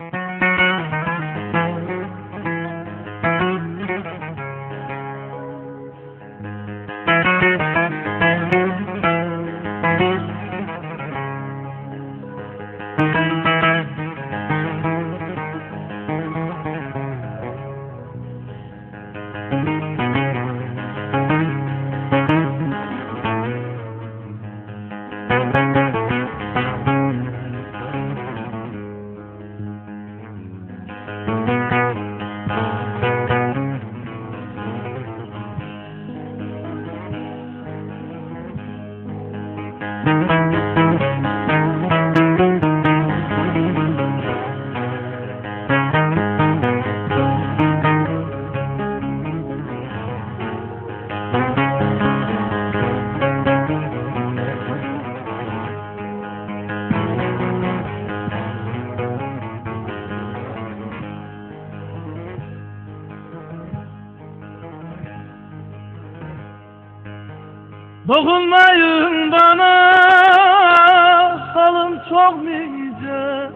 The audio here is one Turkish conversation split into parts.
Mm-hmm. Dokunmayın bana Halım çok nice.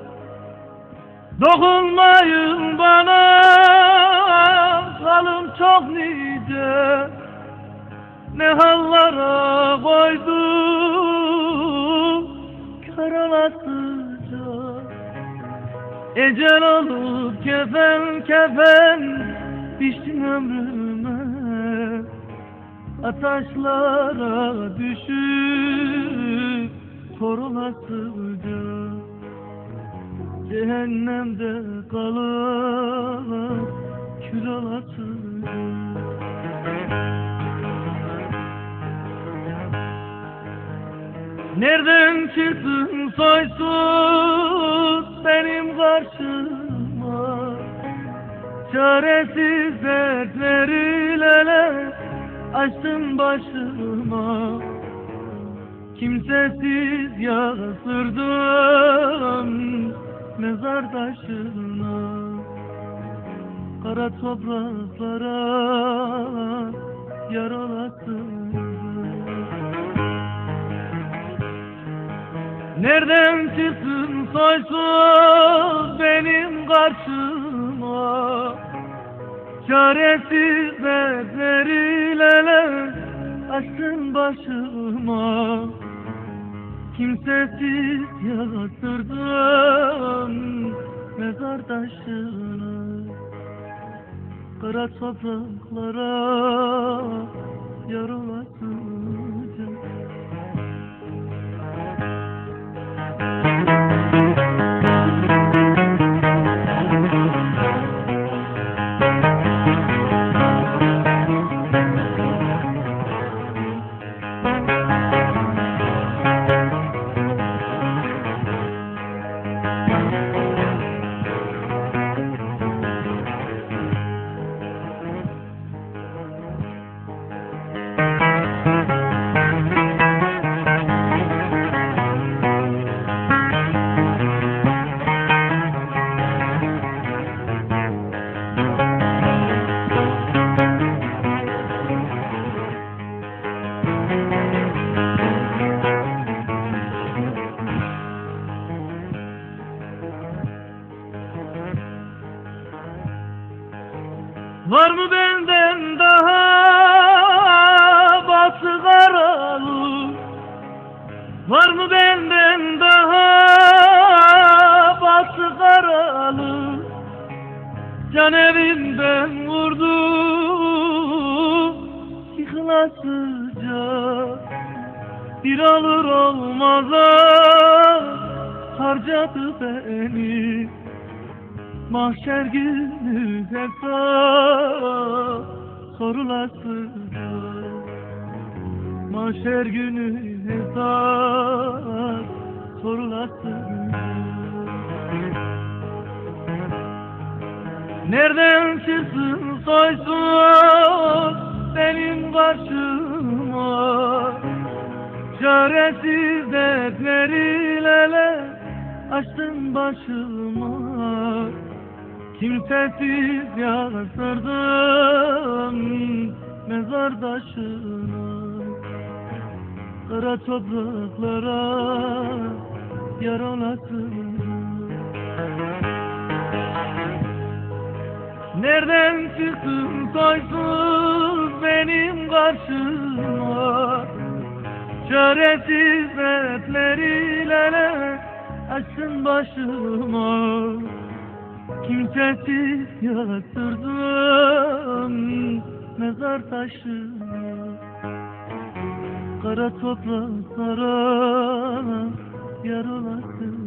Dokunmayın bana Halım çok nice. Ne hallara koydu Kör olasıca. Ecel olup kefen kefen Biçtin ömrüme Ataşlara düşüp korulasıca Cehennemde kalıp kül olasıca Nereden çıktın soysuz benim karşıma? Çaresiz dertleriyle açtın başıma. Kimsesiz yasırdım mezar taşına. Kara topraklara yar olasın Nereden çıktın soysuz benim karşıma Çaresiz dertleriyle açtın başıma. Kimsesiz yatırdım mezar taşına Kara topraklara Var mı benden daha batı karalı? Var mı benden daha batı karalı? Can evinden vurdu yıkılasıca. Bir alır olmaza harcadı beni Mahşer günü hesap sorulasıca Mahşer günü hesap sorulasıca Nereden çıksın soysuz benim karşıma Çaresiz dertleriyle açtın başıma Kimsesiz yasırdım mezar taşına. Kara topraklara yar olasın. Nereden çıktın soysuz benim karşıma? Çaresiz dertleriyle açsın başıma Kimsesiz yattırdım mezar taşına Kara topraklara yar olasın